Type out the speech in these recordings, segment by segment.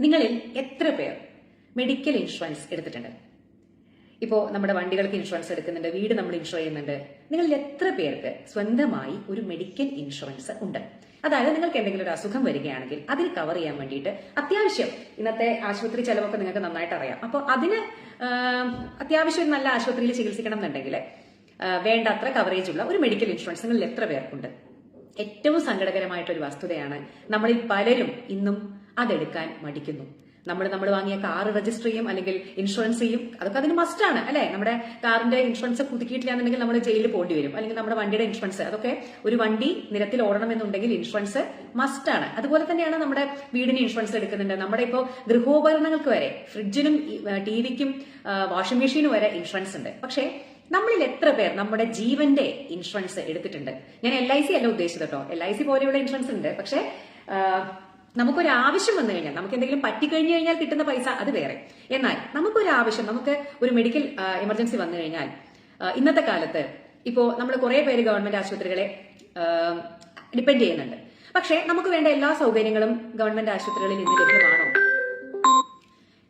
നിങ്ങളിൽ എത്ര പേർ മെഡിക്കൽ ഇൻഷുറൻസ് എടുത്തിട്ടുണ്ട്? ഇപ്പോൾ നമ്മുടെ വണ്ടികൾക്ക് ഇൻഷുറൻസ് എടുക്കുന്നുണ്ട് വീട് നമ്മൾ ഇൻഷുർ ചെയ്യുന്നുണ്ട്. നിങ്ങളിൽ എത്ര പേർക്ക് സ്വന്തമായി ഒരു മെഡിക്കൽ ഇൻഷുറൻസ് ഉണ്ട്? അതായത് നിങ്ങൾക്ക് എന്തെങ്കിലും ഒരു അസുഖം വരികയാണെങ്കിൽ അതിൽ കവർ ചെയ്യാൻ വേണ്ടിയിട്ട് അത്യാവശ്യം ഇന്നത്തെ ആശുപത്രി ചെലവൊക്കെ നിങ്ങൾക്ക് നന്നായിട്ട് അറിയാം. അപ്പോൾ അതിന് അത്യാവശ്യം നല്ല ആശുപത്രിയിൽ ചികിത്സിക്കണം എന്നുണ്ടെങ്കിൽ വേണ്ടത്ര കവറേജ് ഉള്ള ഒരു മെഡിക്കൽ ഇൻഷുറൻസ് നിങ്ങളിൽ എത്ര പേർക്കുണ്ട്? ഏറ്റവും സങ്കടകരമായിട്ടൊരു വസ്തുതയാണ് നമ്മളിൽ പലരും ഇന്നും അതെടുക്കാൻ മടിക്കുന്നു. നമ്മൾ നമ്മൾ വാങ്ങിയ കാർ രജിസ്റ്റർ ചെയ്യും അല്ലെങ്കിൽ ഇൻഷുറൻസ് ചെയ്യും. അതൊക്കെ അതിന് മസ്റ്റ് ആണ് അല്ലെ? നമ്മുടെ കാറിന്റെ ഇൻഷുറൻസ് പുതുക്കിയിട്ടില്ല എന്നുണ്ടെങ്കിൽ നമ്മൾ ജയിലിൽ പോകേണ്ടി വരും. അല്ലെങ്കിൽ നമ്മുടെ വണ്ടിയുടെ ഇൻഷുറൻസ് അതൊക്കെ ഒരു വണ്ടി നിരത്തിൽ ഓടണമെന്നുണ്ടെങ്കിൽ ഇൻഷുറൻസ് മസ്റ്റ് ആണ്. അതുപോലെ തന്നെയാണ് നമ്മുടെ വീടിന് ഇൻഷുറൻസ് എടുക്കുന്നുണ്ട്. നമ്മുടെ ഇപ്പോൾ ഗൃഹോപകരണങ്ങൾക്ക് വരെ ഫ്രിഡ്ജിനും ടി വിക്കും വാഷിംഗ് മെഷീനും വരെ ഇൻഷുറൻസ് ഉണ്ട്. പക്ഷേ നമ്മളിൽ എത്ര പേർ നമ്മുടെ ജീവന്റെ ഇൻഷുറൻസ് എടുത്തിട്ടുണ്ട്? ഞാൻ എൽ ഐ സി അല്ല ഉദ്ദേശിച്ചത് കേട്ടോ. എൽ ഐ സി പോലെയുള്ള ഇൻഷുറൻസ് ഉണ്ട്. പക്ഷേ നമുക്കൊരു ആവശ്യം വന്നു കഴിഞ്ഞാൽ നമുക്ക് എന്തെങ്കിലും പറ്റിക്കഴിഞ്ഞു കഴിഞ്ഞാൽ കിട്ടുന്ന പൈസ അത് വേറെ. എന്നാൽ നമുക്കൊരു ആവശ്യം നമുക്ക് ഒരു മെഡിക്കൽ എമർജൻസി വന്നു കഴിഞ്ഞാൽ ഇന്നത്തെ കാലത്ത് ഇപ്പോൾ നമ്മൾ കുറെ പേര് ഗവൺമെന്റ് ആശുപത്രികളെ ഡിപ്പെൻഡ് ചെയ്യുന്നുണ്ട്. പക്ഷേ നമുക്ക് വേണ്ട എല്ലാ സൗകര്യങ്ങളും ഗവൺമെന്റ് ആശുപത്രികളിൽ ഇന്ന് ലഭ്യമാണോ?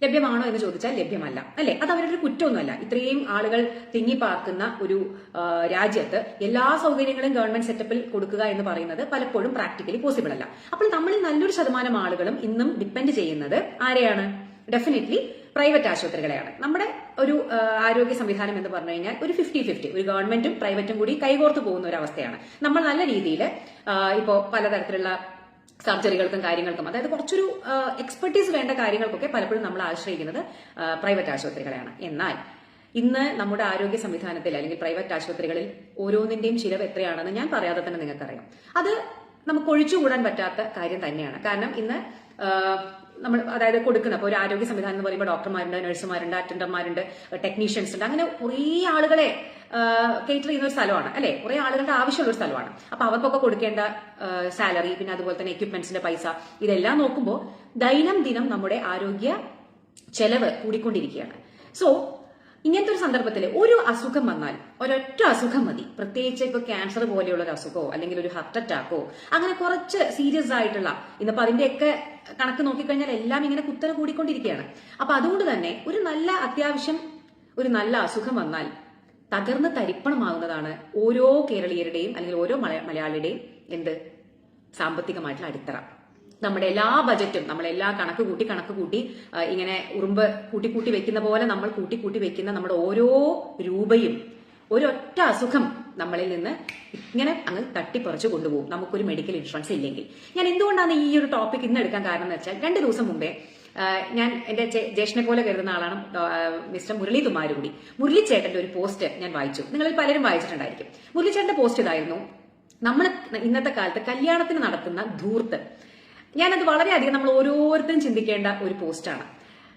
ലഭ്യമാണോ എന്ന് ചോദിച്ചാൽ ലഭ്യമല്ല. അല്ലെ? അത് അവരുടെ ഒരു കുറ്റമൊന്നുമല്ല. ഇത്രയും ആളുകൾ തിങ്ങിപ്പാർക്കുന്ന ഒരു രാജ്യത്ത് എല്ലാ സൗകര്യങ്ങളും ഗവൺമെന്റ് സെറ്റപ്പിൽ കൊടുക്കുക എന്ന് പറയുന്നത് പലപ്പോഴും പ്രാക്ടിക്കലി പോസിബിൾ അല്ല. അപ്പോൾ നമ്മളിൽ നല്ലൊരു ശതമാനം ആളുകളും ഇന്നും ഡിപ്പെൻഡ് ചെയ്യുന്നത് ആരെയാണ്? ഡെഫിനറ്റ്ലി പ്രൈവറ്റ് ആശുപത്രികളെയാണ്. നമ്മുടെ ഒരു ആരോഗ്യ സംവിധാനം എന്ന് പറഞ്ഞു കഴിഞ്ഞാൽ ഒരു ഫിഫ്റ്റി ഫിഫ്റ്റി ഒരു ഗവൺമെന്റും പ്രൈവറ്റും കൂടി കൈകോർത്ത് പോകുന്ന ഒരു അവസ്ഥയാണ്. നമ്മൾ നല്ല രീതിയിൽ ഇപ്പോൾ പലതരത്തിലുള്ള സർജറികൾക്കും കാര്യങ്ങൾക്കും. അതായത് കുറച്ചൊരു എക്സ്പെർട്ടീസ് വേണ്ട കാര്യങ്ങൾക്കൊക്കെ പലപ്പോഴും നമ്മൾ ആശ്രയിക്കുന്നത് പ്രൈവറ്റ് ആശുപത്രികളെയാണ്. എന്നാൽ ഇന്ന് നമ്മുടെ ആരോഗ്യ സംവിധാനത്തിൽ അല്ലെങ്കിൽ പ്രൈവറ്റ് ആശുപത്രികളിൽ ഓരോന്നിന്റെയും ചിലവ് എത്രയാണെന്ന് ഞാൻ പറയാതെ തന്നെ നിങ്ങൾക്കറിയാം. അത് നമുക്ക് ഒഴിച്ചുകൂടാൻ പറ്റാത്ത കാര്യം തന്നെയാണ്. കാരണം ഇന്ന് നമ്മൾ അതായത് കൊടുക്കുന്ന അപ്പോൾ ഒരു ആരോഗ്യ സംവിധാനം എന്ന് പറയുമ്പോൾ ഡോക്ടർമാരുണ്ട് നഴ്സുമാരുണ്ട് അറ്റൻഡർമാരുണ്ട് ടെക്നീഷ്യൻസ് ഉണ്ട്. അങ്ങനെ കുറേ ആളുകളെ കേറ്റർ ചെയ്യുന്ന ഒരു സ്ഥലമാണ് അല്ലെ? കുറെ ആളുകളുടെ ആവശ്യമുള്ള ഒരു സ്ഥലമാണ്. അപ്പൊ അവർക്കൊക്കെ കൊടുക്കേണ്ട സാലറി പിന്നെ അതുപോലെ തന്നെ എക്യുപ്മെന്റ്സിന്റെ പൈസ ഇതെല്ലാം നോക്കുമ്പോൾ ദൈനംദിനം നമ്മുടെ ആരോഗ്യ ചെലവ് കൂടിക്കൊണ്ടിരിക്കുകയാണ്. സോ ഇങ്ങനത്തെ ഒരു സന്ദർഭത്തിൽ ഒരു അസുഖം വന്നാൽ ഒരൊറ്റ അസുഖം മതി. പ്രത്യേകിച്ച് ഇപ്പൊ ക്യാൻസർ പോലെയുള്ള ഒരു അസുഖമോ അല്ലെങ്കിൽ ഒരു ഹാർട്ട് അറ്റാക്കോ അങ്ങനെ കുറച്ച് സീരിയസ് ആയിട്ടുള്ള ഇന്നിപ്പോ അതിന്റെയൊക്കെ കണക്ക് നോക്കിക്കഴിഞ്ഞാൽ എല്ലാം ഇങ്ങനെ കുത്തന കൂടിക്കൊണ്ടിരിക്കുകയാണ് അപ്പൊ അതുകൊണ്ട് തന്നെ ഒരു നല്ല അത്യാവശ്യം ഒരു നല്ല അസുഖം വന്നാൽ തകർന്ന് തരിപ്പണമാകുന്നതാണ് ഓരോ കേരളീയരുടെയും അല്ലെങ്കിൽ ഓരോ മലയാളിയുടെയും എന്ത്? സാമ്പത്തികമായിട്ടുള്ള അടിത്തറ. നമ്മുടെ എല്ലാ ബജറ്റും നമ്മളെല്ലാ കണക്ക് കൂട്ടി കണക്ക് കൂട്ടി ഇങ്ങനെ ഉറുമ്പ് കൂട്ടി കൂട്ടി വെക്കുന്ന പോലെ നമ്മൾ കൂട്ടി കൂട്ടി വെക്കുന്ന നമ്മുടെ ഓരോ രൂപയും ഒരൊറ്റ അസുഖം നമ്മളിൽ നിന്ന് ഇങ്ങനെ അങ്ങ് തട്ടിപ്പറിച്ച് കൊണ്ടുപോകും. നമുക്കൊരു മെഡിക്കൽ ഇൻഷുറൻസ് ഇല്ലെങ്കിൽ. ഞാൻ എന്തുകൊണ്ടാണ് ഈ ഒരു ടോപ്പിക് ഇന്ന് എടുക്കാൻ കാരണം എന്ന് വെച്ചാൽ രണ്ട് ദിവസം മുമ്പേ ഞാൻ എന്റെ ജ്യേഷ്ഠനെ പോലെ കരുതുന്ന ആളാണ് മിസ്റ്റർ മുരളി തുമാരുകൂടി മുരളിച്ചേട്ടന്റെ ഒരു പോസ്റ്റ് ഞാൻ വായിച്ചു. നിങ്ങളിൽ പലരും വായിച്ചിട്ടുണ്ടായിരിക്കും. മുരളിച്ചേട്ടന്റെ പോസ്റ്റ് ഇതായിരുന്നു നമ്മൾ ഇന്നത്തെ കാലത്ത് കല്യാണത്തിന് നടത്തുന്ന ധൂർത്ത്. ഞാനത് വളരെയധികം നമ്മൾ ഓരോരുത്തരും ചിന്തിക്കേണ്ട ഒരു പോസ്റ്റാണ്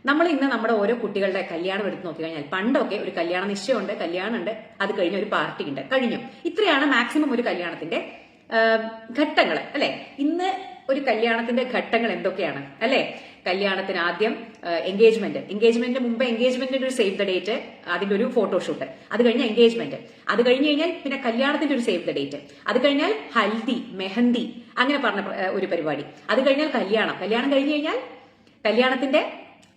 നമ്മൾ ഇന്ന് നമ്മുടെ ഓരോ കുട്ടികളുടെ കല്യാണം എടുത്ത് നോക്കിക്കഴിഞ്ഞാൽ പണ്ടൊക്കെ ഒരു കല്യാണ നിശ്ചയമുണ്ട് കല്യാണമുണ്ട് അത് കഴിഞ്ഞ് ഒരു പാർട്ടി ഉണ്ട് കഴിഞ്ഞു. ഇത്രയാണ് മാക്സിമം ഒരു കല്യാണത്തിന്റെ ഘട്ടങ്ങൾ അല്ലെ? ഇന്ന് ഒരു കല്യാണത്തിന്റെ ഘട്ടങ്ങൾ എന്തൊക്കെയാണ് അല്ലെ? കല്യാണത്തിന് ആദ്യം എൻഗേജ്മെന്റ് എൻഗേജ്മെന്റിന് മുമ്പ് എൻഗേജ്മെന്റിന്റെ ഒരു സേവ് ദ ഡേറ്റ് അതിന്റെ ഒരു ഫോട്ടോഷൂട്ട് അത് കഴിഞ്ഞ് എൻഗേജ്മെന്റ് അത് കഴിഞ്ഞ് കഴിഞ്ഞാൽ പിന്നെ കല്യാണത്തിന്റെ ഒരു സേവ് ദ ഡേറ്റ് അത് കഴിഞ്ഞാൽ ഹൽദി മെഹന്തി അങ്ങനെ പറഞ്ഞ ഒരു പരിപാടി. അത് കഴിഞ്ഞാൽ കല്യാണം. കല്യാണം കഴിഞ്ഞ് കഴിഞ്ഞാൽ കല്യാണത്തിന്റെ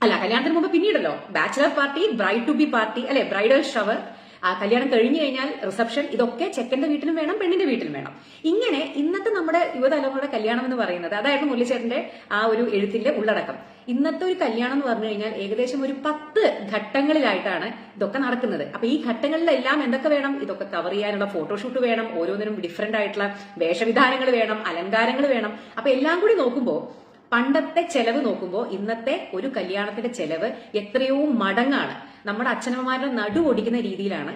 അല്ല കല്യാണത്തിന് മുമ്പ് പിന്നീടല്ലോ. Bachelor party bride to be party അല്ലെ ബ്രൈഡൽ ഷവർ കല്യാണം കഴിഞ്ഞു കഴിഞ്ഞാൽ റിസപ്ഷൻ ഇതൊക്കെ ചെക്കന്റെ വീട്ടിലും വേണം പെണ്ണിന്റെ വീട്ടിലും വേണം. ഇങ്ങനെ ഇന്നത്തെ നമ്മുടെ യുവതലമുറയുടെ കല്യാണം എന്ന് പറയുന്നത് അതായിരുന്നു മുരളിച്ചേട്ടന്റെ ആ ഒരു എഴുത്തിന്റെ ഉള്ളടക്കം. ഇന്നത്തെ ഒരു കല്യാണം എന്ന് പറഞ്ഞു കഴിഞ്ഞാൽ ഏകദേശം ഒരു പത്ത് ഘട്ടങ്ങളിലായിട്ടാണ് ഇതൊക്കെ നടക്കുന്നത്. അപ്പൊ ഈ ഘട്ടങ്ങളിലെല്ലാം എന്തൊക്കെ വേണം? ഇതൊക്കെ കവർ ചെയ്യാനുള്ള ഫോട്ടോഷൂട്ട് വേണം ഓരോന്നിനും ഡിഫറെന്റ് ആയിട്ടുള്ള വേഷവിധാനങ്ങൾ വേണം അലങ്കാരങ്ങൾ വേണം. അപ്പൊ എല്ലാം കൂടി നോക്കുമ്പോൾ പണ്ടത്തെ ചെലവ് നോക്കുമ്പോൾ ഇന്നത്തെ ഒരു കല്യാണത്തിന്റെ ചെലവ് എത്രയോ മടങ്ങാണ്. നമ്മുടെ അച്ഛനമ്മമാരുടെ നടു ഓടിക്കുന്ന രീതിയിലാണ്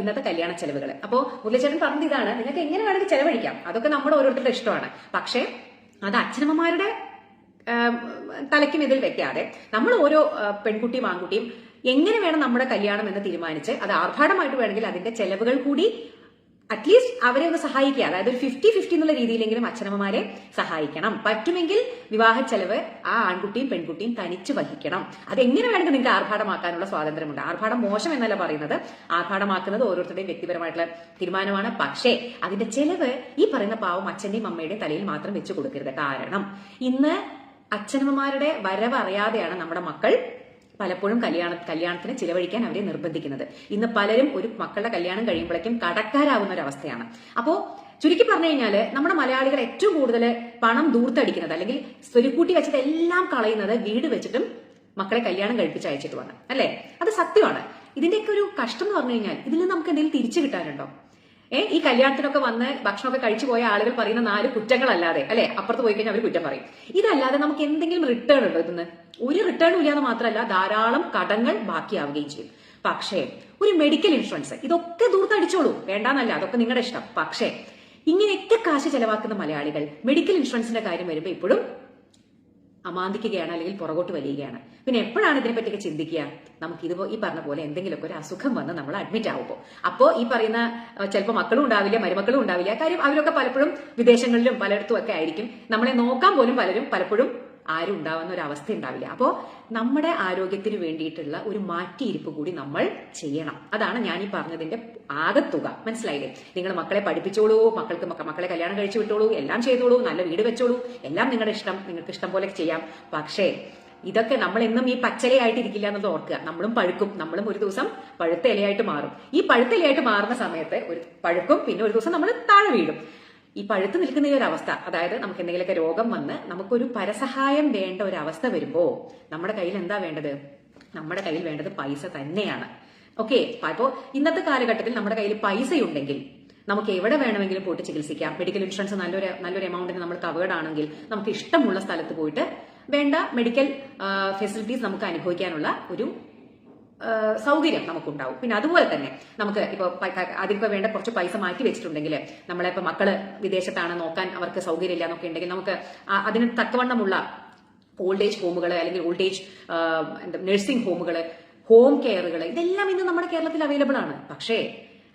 ഇന്നത്തെ കല്യാണ ചെലവുകൾ അപ്പോൾ മുരളിച്ചേട്ടൻ പറഞ്ഞത് ഇതാണ് നിങ്ങൾക്ക് എങ്ങനെ വേണമെങ്കിൽ ചെലവഴിക്കാം. അതൊക്കെ നമ്മുടെ ഓരോരുത്തരുടെ ഇഷ്ടമാണ്. പക്ഷേ അത് അച്ഛനമ്മമാരുടെ തലയ്ക്കും ഇതിൽ വെക്കാതെ നമ്മൾ ഓരോ പെൺകുട്ടിയും ആൺകുട്ടിയും എങ്ങനെ വേണം നമ്മുടെ കല്യാണം എന്ന് തീരുമാനിച്ച് അത് ആർഭാടമായിട്ട് വേണമെങ്കിൽ അതിന്റെ ചെലവുകൾ കൂടി അറ്റ്ലീസ്റ്റ് അവരെ ഒന്ന് സഹായിക്കുക. അതായത് ഒരു ഫിഫ്റ്റി ഫിഫ്റ്റി എന്നുള്ള രീതിയിലെങ്കിലും അച്ഛനമ്മമാരെ സഹായിക്കണം. പറ്റുമെങ്കിൽ വിവാഹ ചെലവ് ആ ആൺകുട്ടിയും പെൺകുട്ടിയും തനിച്ച് വഹിക്കണം. അത് എങ്ങനെ വേണമെങ്കിൽ നിങ്ങൾക്ക് ആർഭാടമാക്കാനുള്ള സ്വാതന്ത്ര്യമുണ്ട്. ആർഭാടം മോശം എന്നല്ല പറയുന്നത്. ആർഭാടമാക്കുന്നത് ഓരോരുത്തരുടെയും വ്യക്തിപരമായിട്ടുള്ള തീരുമാനമാണ്. പക്ഷേ അതിന്റെ ചെലവ് ഈ പറയുന്ന പാവം അച്ഛന്റെയും അമ്മയുടെയും തലയിൽ മാത്രം വെച്ച് കൊടുക്കരുത്. കാരണം ഇന്ന് അച്ഛനമ്മമാരുടെ വരവ് അറിയാതെയാണ് നമ്മുടെ മക്കൾ പലപ്പോഴും കല്യാണ കല്യാണത്തിന് ചിലവഴിക്കാൻ അവരെ നിർബന്ധിക്കുന്നത്. ഇന്ന് പലരും ഒരു മക്കളുടെ കല്യാണം കഴിയുമ്പോഴേക്കും കടക്കാരാവുന്ന ഒരു അവസ്ഥയാണ് അപ്പോ ചുരുക്കി പറഞ്ഞു കഴിഞ്ഞാൽ നമ്മുടെ മലയാളികൾ ഏറ്റവും കൂടുതൽ പണം ദൂർത്തടിക്കുന്നത് അല്ലെങ്കിൽ സ്വരുക്കൂട്ടി വെച്ചിട്ട് എല്ലാം കളയുന്നത് വീട് വെച്ചിട്ടും മക്കളെ കല്യാണം കഴിപ്പിച്ച് അയച്ചിട്ടുമാണ്. അല്ലേ? അത് സത്യമാണ്. ഇതിന്റെയൊക്കെ ഒരു കഷ്ടം എന്ന് പറഞ്ഞു കഴിഞ്ഞാൽ ഇതിൽ നിന്ന് നമുക്ക് എന്തെങ്കിലും തിരിച്ചു കിട്ടാനുണ്ടോ? ഏ ഈ കല്യാണത്തിനൊക്കെ വന്ന് ഭക്ഷണമൊക്കെ കഴിച്ചു പോയ ആളുകൾ പറയുന്ന നാല് കുറ്റങ്ങളല്ലാതെ അല്ലെ? അപ്പുറത്ത് പോയി കഴിഞ്ഞാൽ അവർ കുറ്റം പറയും. ഇതല്ലാതെ നമുക്ക് എന്തെങ്കിലും റിട്ടേൺ ഉണ്ടോ ഇതിന്ന്? ഒരു റിട്ടേണും ഇല്ലാന്ന് മാത്രമല്ല ധാരാളം കടങ്ങൾ ബാക്കിയാവുകയും ചെയ്യും. പക്ഷേ ഒരു മെഡിക്കൽ ഇൻഷുറൻസ് ഇതൊക്കെ ദൂർത്തടിച്ചോളൂ. വേണ്ടാന്നല്ല അതൊക്കെ നിങ്ങളുടെ ഇഷ്ടം. പക്ഷേ ഇങ്ങനെയൊക്കെ കാശ് ചെലവാക്കുന്ന മലയാളികൾ മെഡിക്കൽ ഇൻഷുറൻസിന്റെ കാര്യം വരുമ്പോൾ ഇപ്പോഴും അമാന്തിക്കുകയാണ് അല്ലെങ്കിൽ പുറകോട്ട് വലിയുകയാണ്. പിന്നെ എപ്പോഴാണ് ഇതിനെപ്പറ്റിയൊക്കെ ചിന്തിക്കുക? നമുക്ക് ഇത് ഈ പറഞ്ഞ പോലെ എന്തെങ്കിലുമൊക്കെ ഒരു അസുഖം വന്ന് നമ്മൾ അഡ്മിറ്റ് ആവുമ്പോൾ. അപ്പോൾ ഈ പറയുന്ന ചിലപ്പോൾ മക്കളും ഉണ്ടാവില്ല മരുമക്കളും ഉണ്ടാവില്ല. കാര്യം അവരൊക്കെ പലപ്പോഴും വിദേശങ്ങളിലും പലയിടത്തും ഒക്കെ ആയിരിക്കും. നമ്മളെ നോക്കാൻ പോലും പലരും പലപ്പോഴും ആരും ഉണ്ടാവുന്ന ഒരു അവസ്ഥ ഉണ്ടാവില്ല. അപ്പോൾ നമ്മുടെ ആരോഗ്യത്തിന് വേണ്ടിയിട്ടുള്ള ഒരു മാറ്റിയിരിപ്പ് കൂടി നമ്മൾ ചെയ്യണം. അതാണ് ഞാൻ ഈ പറഞ്ഞതിന്റെ ആകത്തുക. മനസ്സിലായില്ലേ? നിങ്ങൾ മക്കളെ പഠിപ്പിച്ചോളൂ മക്കൾക്ക് മക്കളെ കല്യാണം കഴിച്ചു വിട്ടോളൂ എല്ലാം ചെയ്തോളൂ നല്ല വീട് വെച്ചോളൂ എല്ലാം നിങ്ങളുടെ ഇഷ്ടം നിങ്ങൾക്ക് ഇഷ്ടം പോലെ ചെയ്യാം. പക്ഷേ ഇതൊക്കെ നമ്മൾ എന്നും ഈ പച്ചലയായിട്ട് ഇരിക്കില്ല എന്നത് ഓർക്കുക. നമ്മളും പഴുക്കും നമ്മളും ഒരു ദിവസം പഴുത്ത ഇലയായിട്ട് മാറും. ഈ പഴുത്ത ഇലയായിട്ട് മാറുന്ന സമയത്ത് ഒരു പഴുക്കും പിന്നെ ഒരു ദിവസം നമ്മൾ താഴെ വീഴും. ഈ പഴുത്ത് നിൽക്കുന്ന ഈ ഒരു അവസ്ഥ അതായത് നമുക്ക് എന്തെങ്കിലുമൊക്കെ രോഗം വന്ന് നമുക്കൊരു പരസഹായം വേണ്ട ഒരു അവസ്ഥ വരുമ്പോ നമ്മുടെ കയ്യിൽ എന്താ വേണ്ടത്? നമ്മുടെ കയ്യിൽ വേണ്ടത് പൈസ തന്നെയാണ്. ഓക്കെ അപ്പോൾ ഇന്നത്തെ കാലഘട്ടത്തിൽ നമ്മുടെ കയ്യിൽ പൈസയുണ്ടെങ്കിൽ നമുക്ക് എവിടെ വേണമെങ്കിലും പോയിട്ട് ചികിത്സിക്കാം. മെഡിക്കൽ ഇൻഷുറൻസ് നല്ലൊരു നല്ലൊരു എമൗണ്ടിന് നമ്മൾ കവേർഡ് ആണെങ്കിൽ നമുക്ക് ഇഷ്ടമുള്ള സ്ഥലത്ത് പോയിട്ട് വേണ്ട മെഡിക്കൽ ഫെസിലിറ്റീസ് നമുക്ക് അനുഭവിക്കാനുള്ള ഒരു സൗകര്യം നമുക്കുണ്ടാവും. പിന്നെ അതുപോലെ തന്നെ നമുക്ക് ഇപ്പോൾ അതിനൊക്കെ വേണ്ട കുറച്ച് പൈസ മാറ്റി വെച്ചിട്ടുണ്ടെങ്കിൽ നമ്മളെ ഇപ്പൊ മക്കൾ വിദേശത്താണ് നോക്കാൻ അവർക്ക് സൗകര്യമില്ല എന്നൊക്കെ ഉണ്ടെങ്കിൽ നമുക്ക് അതിന് തക്കവണ്ണമുള്ള ഓൾഡ് ഏജ് ഹോമുകൾ അല്ലെങ്കിൽ ഓൾഡ് ഏജ് നഴ്സിംഗ് ഹോമുകൾ ഹോം കെയറുകൾ ഇതെല്ലാം ഇന്ന് നമ്മുടെ കേരളത്തിൽ അവൈലബിൾ ആണ്. പക്ഷേ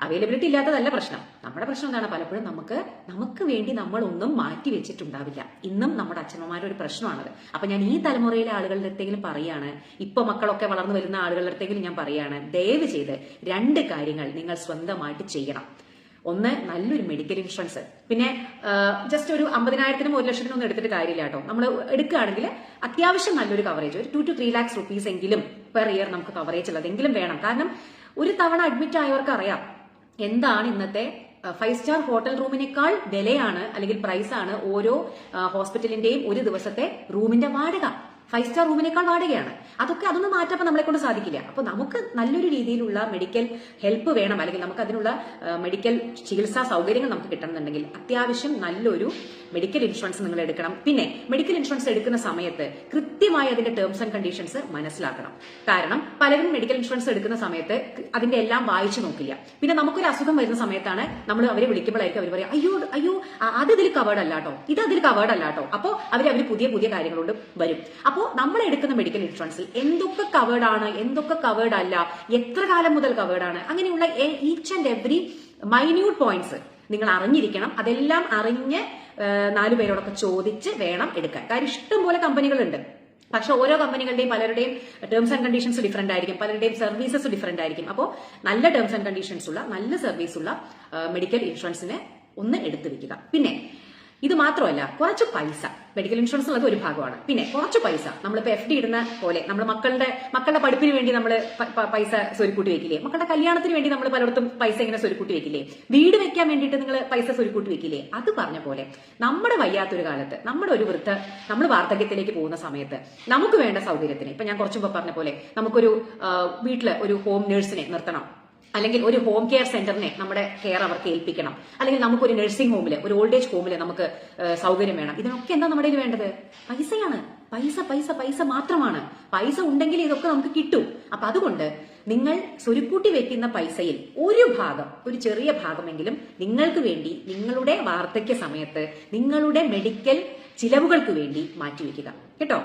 അവൈലബിലിറ്റി ഇല്ലാത്തതല്ല പ്രശ്നം. നമ്മുടെ പ്രശ്നം എന്താണ്? പലപ്പോഴും നമുക്ക് നമുക്ക് വേണ്ടി നമ്മൾ ഒന്നും മാറ്റി വെച്ചിട്ടുണ്ടാവില്ല. ഇന്നും നമ്മുടെ അച്ഛനമ്മമാരുടെ ഒരു പ്രശ്നമാണത്. അപ്പൊ ഞാൻ ഈ തലമുറയിലെ ആളുകളുടെ അടുത്തെങ്കിലും പറയാണ് ഇപ്പൊ മക്കളൊക്കെ വളർന്നു വരുന്ന ആളുകളുടെ അടുത്തെങ്കിലും ഞാൻ പറയാണ് ദയവ് ചെയ്ത് രണ്ട് കാര്യങ്ങൾ നിങ്ങൾ സ്വന്തമായിട്ട് ചെയ്യണം. ഒന്ന് നല്ലൊരു മെഡിക്കൽ ഇൻഷുറൻസ് പിന്നെ ജസ്റ്റ് ഒരു അമ്പതിനായിരത്തിനും ഒരു ലക്ഷത്തിനും ഒന്നും എടുത്തിട്ട് കാര്യമില്ല കേട്ടോ. നമ്മൾ എടുക്കുകയാണെങ്കിൽ അത്യാവശ്യം നല്ലൊരു കവറേജ് ഒരു two two three lakhs rupees എങ്കിലും പെർ ഇയർ നമുക്ക് കവറേജ് ഉള്ളതെങ്കിലും വേണം. കാരണം ഒരു തവണ അഡ്മിറ്റ് ആയവർക്ക് അറിയാം എന്താണ് ഇന്നത്തെ ഫൈവ് സ്റ്റാർ ഹോട്ടൽ റൂമിനേക്കാൾ വിലയാണ് അല്ലെങ്കിൽ പ്രൈസാണ് ഓരോ ഹോസ്പിറ്റലിന്റെയും ഒരു ദിവസത്തെ റൂമിന്റെ വാടക. ഫൈവ് സ്റ്റാർ റൂമിനേക്കാൾ വാടകയാണ്. അതൊക്കെ അതൊന്നും മാറ്റപ്പോൾ നമ്മളെ കൊണ്ട് സാധിക്കില്ല. അപ്പോൾ നമുക്ക് നല്ലൊരു രീതിയിലുള്ള മെഡിക്കൽ ഹെൽപ്പ് വേണം. അല്ലെങ്കിൽ നമുക്ക് അതിനുള്ള മെഡിക്കൽ ചികിത്സാ സൗകര്യങ്ങൾ നമുക്ക് കിട്ടണമെന്നുണ്ടെങ്കിൽ അത്യാവശ്യം നല്ലൊരു മെഡിക്കൽ ഇൻഷുറൻസ് നിങ്ങൾ എടുക്കണം. പിന്നെ മെഡിക്കൽ ഇൻഷുറൻസ് എടുക്കുന്ന സമയത്ത് കൃത്യമായി അതിന്റെ ടേംസ് ആൻഡ് കണ്ടീഷൻസ് മനസ്സിലാക്കണം. കാരണം പലരും മെഡിക്കൽ ഇൻഷുറൻസ് എടുക്കുന്ന സമയത്ത് അതിന്റെ എല്ലാം വായിച്ചു നോക്കില്ല. പിന്നെ നമുക്കൊരു അസുഖം വരുന്ന സമയത്താണ് നമ്മൾ അവരെ വിളിക്കുമ്പോഴായിരിക്കും അവർ പറയും അയ്യോ അയ്യോ അത് ഇതിൽ കവേർഡ് അല്ലാട്ടോ. ഇത് അതിൽ കവേർഡ് അല്ലാട്ടോ. അപ്പോൾ അവർ അവർ പുതിയ പുതിയ കാര്യങ്ങളോട് വരും. അപ്പോൾ നമ്മൾ എടുക്കുന്ന മെഡിക്കൽ ഇൻഷുറൻസിൽ എന്തൊക്കെ കവേർഡ് ആണ് എന്തൊക്കെ കവേർഡ് അല്ല എത്ര കാലം മുതൽ കവേർഡ് ആണ് അങ്ങനെയുള്ള each and every minute points നിങ്ങൾ അറിഞ്ഞിരിക്കണം. അതെല്ലാം അറിഞ്ഞ് നാലു പേരോടൊക്കെ ചോദിച്ച് വേണം എടുക്കാൻ. കാര്യം ഇഷ്ടംപോലെ കമ്പനികളുണ്ട്. പക്ഷെ ഓരോ കമ്പനികളുടെയും പലരുടെയും ടേംസ് ആൻഡ് കണ്ടീഷൻസ് ഡിഫറെന്റ് ആയിരിക്കും പലരുടെയും സർവീസസ് ഡിഫറെന്റ് ആയിരിക്കും. അപ്പോൾ നല്ല ടേംസ് ആൻഡ് കണ്ടീഷൻസ് ഉള്ള നല്ല സർവീസ് ഉള്ള മെഡിക്കൽ ഇൻഷുറൻസിനെ ഒന്ന് എടുത്തു വെക്കുക. പിന്നെ ഇത് മാത്രമല്ല കുറച്ച് പൈസ. മെഡിക്കൽ ഇൻഷുറൻസ് ഉള്ളത് ഒരു ഭാഗമാണ്. പിന്നെ കുറച്ച് പൈസ. നമ്മളിപ്പോൾ എഫ് ഡി ഇടുന്ന പോലെ നമ്മൾ മക്കളുടെ മക്കളുടെ പഠിപ്പിന് വേണ്ടി നമ്മൾ പൈസ സ്വരുക്കൂട്ടി വെക്കില്ലേ? മക്കളുടെ കല്യാണത്തിന് വേണ്ടി നമ്മൾ പലയിടത്തും പൈസ ഇങ്ങനെ സ്വരുക്കൂട്ടി വെക്കില്ലേ? വീട് വെക്കാൻ വേണ്ടിയിട്ട് നിങ്ങൾ പൈസ സ്വരുക്കൂട്ടി വെക്കില്ലേ? അത് പറഞ്ഞ പോലെ നമ്മുടെ വയ്യാത്തൊരു കാലത്ത് നമ്മുടെ ഒരു വൃദ്ധ നമ്മൾ വാർദ്ധക്യത്തിലേക്ക് പോകുന്ന സമയത്ത് നമുക്ക് വേണ്ട സൗകര്യത്തിന് ഇപ്പൊ ഞാൻ കുറച്ചുമ്പോൾ പറഞ്ഞ പോലെ നമുക്കൊരു വീട്ടിൽ ഒരു ഹോം നേഴ്സിനെ നിർത്തണം. അല്ലെങ്കിൽ ഒരു ഹോം കെയർ സെന്ററിനെ നമ്മുടെ കെയർ അവർക്ക് ഏൽപ്പിക്കണം. അല്ലെങ്കിൽ നമുക്ക് ഒരു നഴ്സിംഗ് ഹോമിൽ ഒരു ഓൾഡ് ഏജ് ഹോമിൽ നമുക്ക് സൗകര്യം വേണം. ഇതിനൊക്കെ എന്താ നമ്മുടെ വേണ്ടത്? പൈസയാണ്. പൈസ പൈസ പൈസ മാത്രമാണ്. പൈസ ഉണ്ടെങ്കിൽ ഇതൊക്കെ നമുക്ക് കിട്ടും. അപ്പൊ അതുകൊണ്ട് നിങ്ങൾ സ്വരുക്കൂട്ടി വെക്കുന്ന പൈസയിൽ ഒരു ഭാഗം ഒരു ചെറിയ ഭാഗമെങ്കിലും നിങ്ങൾക്ക് വേണ്ടി നിങ്ങളുടെ വാർദ്ധക്യ സമയത്ത് നിങ്ങളുടെ മെഡിക്കൽ ചിലവുകൾക്ക് വേണ്ടി മാറ്റിവെക്കുക.